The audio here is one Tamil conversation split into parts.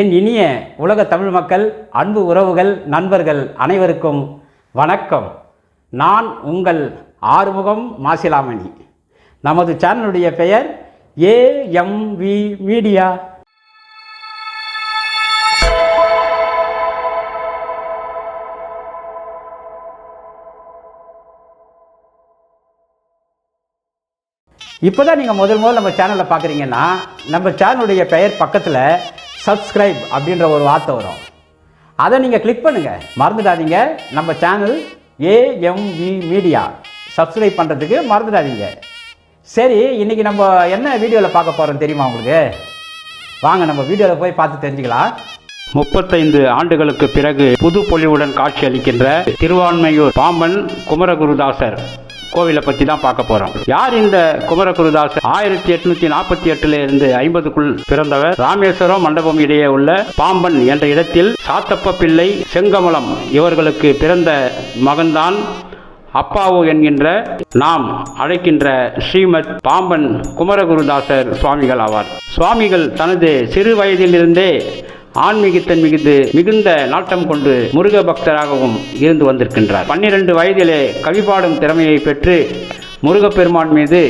என் இனிய உலக தமிழ் மக்கள் அன்பு உறவுகள் நண்பர்கள் அனைவருக்கும் வணக்கம். நான் உங்கள் ஆறுமுகம் மாசிலாமணி. நமது சேனலுடைய பெயர் ஏஎம்வி மீடியா. இப்போ தான் நீங்கள் முதல் முதல் நம்ம சேனலை பார்க்குறீங்கன்னா நம்ம சேனலுடைய பெயர் பக்கத்தில் சப்ஸ்கிரைப் அப்படின்ற ஒரு வார்த்தை வரும். அதை நீங்கள் கிளிக் பண்ணுங்கள் மறந்துடாதீங்க. நம்ம சேனல் ஏஎம்வி மீடியா சப்ஸ்கிரைப் பண்ணுறதுக்கு மறந்துடாதீங்க. சரி இன்றைக்கி நம்ம என்ன வீடியோவில் பார்க்க போகிறோம் தெரியுமா உங்களுக்கு? வாங்க நம்ம வீடியோவில் போய் பார்த்து தெரிஞ்சுக்கலாம். முப்பத்தைந்து ஆண்டுகளுக்கு பிறகு புது பொலிவுடன் காட்சியளிக்கின்ற திருவான்மையூர் பாம்பன் குமரகுருதாசர். கோவிலை பற்றி தான் பார்க்க போகிறோம் யார் இந்த குமரகுருதாசர் ஆயிரத்தி எட்நூத்தி நாற்பத்தி எட்டுல இருந்து ஐம்பதுக்குள் பிறந்தவர். ராமேஸ்வரம் மண்டபம் இடையே உள்ள பாம்பன் என்ற இடத்தில் சாத்தப்ப பிள்ளை செங்கமலம் இவர்களுக்கு பிறந்த மகன்தான் அப்பாவு என்கின்ற நாம் அழைக்கின்ற ஸ்ரீமத் பாம்பன் குமரகுருதாசர் சுவாமிகள் ஆவார். சுவாமிகள் தனது சிறு வயதிலிருந்தே ஆன்மீகத்தன் மிகுந்து மிகுந்த நாட்டம் கொண்டு முருக பக்தராகவும் இருந்து வந்திருக்கின்றார். பன்னிரண்டு வயதிலே கவி பாடும் திறமையை பெற்று முருகப்பெருமான் மீது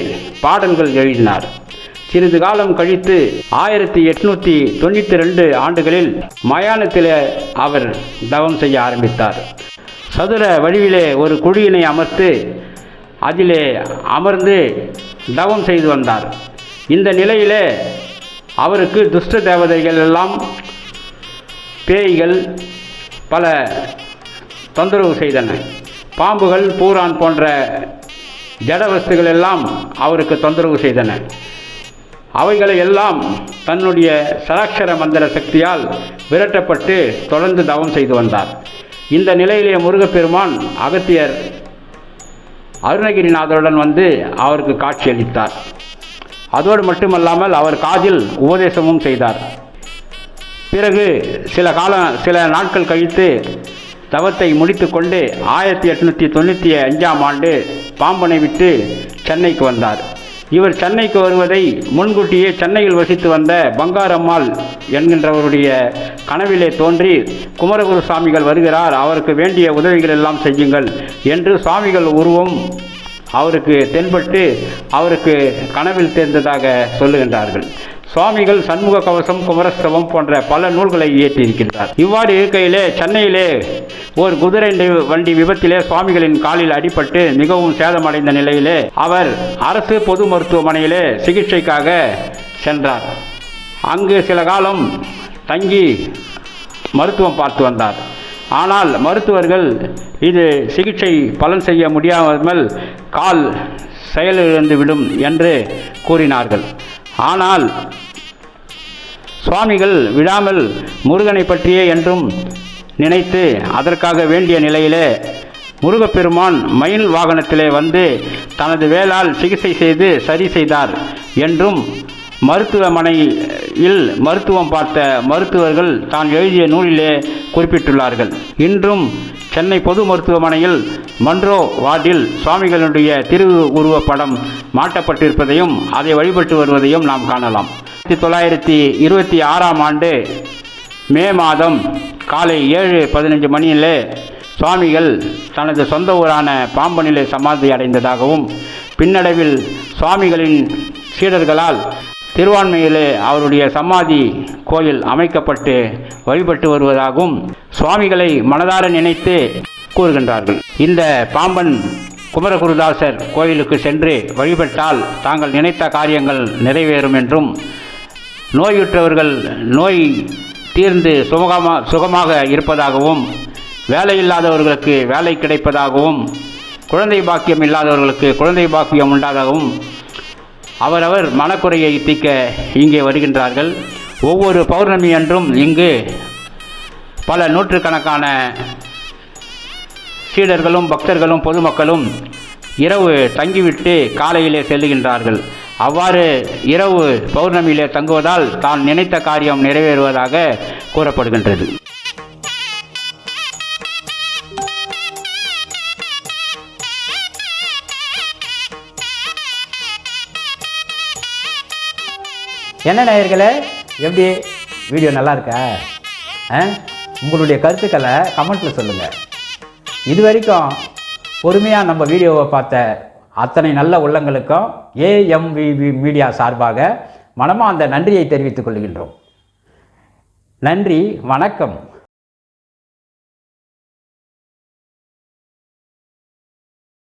பாடல்கள் எழுதினார். சிறிது காலம் கழித்து ஆயிரத்தி எட்நூத்தி தொண்ணூற்றி ரெண்டு ஆண்டுகளில் மயானத்திலே அவர் தவம் செய்ய ஆரம்பித்தார். சதுர வடிவிலே ஒரு குழியினை அமர்த்து அதிலே அமர்ந்து தவம் செய்து வந்தார். இந்த நிலையிலே அவருக்கு துஷ்ட தேவதைகள் எல்லாம் பேய்கள் பல தொந்தரவு செய்தன. பாம்புகள் பூரான் போன்ற ஜடவஸ்துகள் எல்லாம் அவருக்கு தொந்தரவு செய்தன. அவைகளை எல்லாம் தன்னுடைய சராட்சர மந்திர சக்தியால் விரட்டப்பட்டு தொடர்ந்து தவம் செய்து வந்தார். இந்த நிலையிலே முருகப்பெருமான் அகத்தியர் அருணகிரிநாதருடன் வந்து அவருக்கு காட்சியளித்தார். அதோடு மட்டுமல்லாமல் அவர் காதில் உபதேசமும் செய்தார். பிறகு சில காலம் சில நாட்கள் கழித்து தவத்தை முடித்துக்கொண்டு ஆயிரத்தி எட்நூற்றி தொண்ணூற்றி அஞ்சாம் ஆண்டு பாம்பனை விட்டு சென்னைக்கு வந்தார். இவர் சென்னைக்கு வருவதை முன்கூட்டியே சென்னையில் வசித்து வந்த பங்காரம்மாள் என்கின்றவருடைய கனவிலே தோன்றி குமரகுரு சுவாமிகள் வருகிறார் அவருக்கு வேண்டிய உதவிகள் எல்லாம் செய்யுங்கள் என்று சுவாமிகள் உருவம் அவருக்கு தென்பட்டு அவருக்கு கனவில் தேர்ந்ததாக சொல்லுகின்றார்கள். சுவாமிகள் சண்முக கவசம் குமரஸ்தவம் போன்ற பல நூல்களை இயற்றியிருக்கின்றார். இவ்வாறு இருக்கையிலே சென்னையிலே ஒரு குதிரை வண்டி விபத்திலே சுவாமிகளின் காலில் அடிபட்டு மிகவும் சேதமடைந்த நிலையிலே அவர் அரசு பொது மருத்துவமனையிலே சிகிச்சைக்காக சென்றார். அங்கு சில காலம் தங்கி மருத்துவம் பார்த்து வந்தார். ஆனால் மருத்துவர்கள் இது சிகிச்சை பலன் செய்ய முடியாமல் கால் செயலிழந்து விடும் என்று கூறினார்கள். ஆனால் சுவாமிகள் விடாமல் முருகனை பற்றியே என்றும் நினைத்து அதற்காக வேண்டிய நிலையிலே முருகப்பெருமான் மயில் வாகனத்திலே வந்து தனது வேளால் சிகிச்சை செய்து சரி செய்தார் என்றும் மருத்துவமனையில் மருத்துவம் பார்த்த மருத்துவர்கள் தான் எழுதிய நூலிலே குறிப்பிட்டுள்ளார்கள். இன்றும் சென்னை பொது மருத்துவமனையில் மன்றோ வார்டில் சுவாமிகளுடைய திரு படம் மாட்டப்பட்டிருப்பதையும் அதை வழிபட்டு வருவதையும் நாம் காணலாம். ஆயிரத்தி தொள்ளாயிரத்தி இருபத்தி ஆறாம் ஆண்டு மே மாதம் காலை ஏழு பதினஞ்சு மணியிலே சுவாமிகள் தனது சொந்த ஊரான பாம்பனிலே சமாதி அடைந்ததாகவும் பின்னடைவில் சுவாமிகளின் சீடர்களால் திருவான்மையிலே அவருடைய சமாதி கோயில் அமைக்கப்பட்டு வழிபட்டு வருவதாகவும் சுவாமிகளை மனதார நினைத்து கூறுகின்றார்கள். இந்த பாம்பன் குமரகுருதாசர் கோயிலுக்கு சென்று வழிபட்டால் தாங்கள் நினைத்த காரியங்கள் நிறைவேறும் என்றும் நோயுற்றவர்கள் நோய் தீர்ந்து சுகமாக சுகமாக இருப்பதாகவும் வேலை இல்லாதவர்களுக்கு வேலை கிடைப்பதாகவும் குழந்தை பாக்கியம் இல்லாதவர்களுக்கு குழந்தை பாக்கியம் உண்டாகவும் அவரவர் மனக்குறையை தீக்க இங்கே வருகின்றார்கள். ஒவ்வொரு பௌர்ணமி அன்றும் இங்கு பல நூற்றுக்கணக்கான சீடர்களும் பக்தர்களும் பொதுமக்களும் இரவு தங்கிவிட்டு காலையிலே செல்லுகின்றார்கள். அவ்வாறு இரவு பௌர்ணமியிலே தங்குவதால் தான் நினைத்த காரியம் நிறைவேறுவதாக கூறப்படுகின்றது. என்ன நேயர்களே எப்படி? வீடியோ நல்லா இருக்கா? உங்களுடைய கருத்துக்களை கமெண்ட்டில் சொல்லுங்கள் இது வரைக்கும் பொறுமையாக நம்ம வீடியோவை பார்த்த அத்தனை நல்ல உள்ளங்களுக்கும் ஏஎம்விவி மீடியா சார்பாக மனமார்ந்த நன்றியை தெரிவித்துக் கொள்கின்றோம். நன்றி வணக்கம்.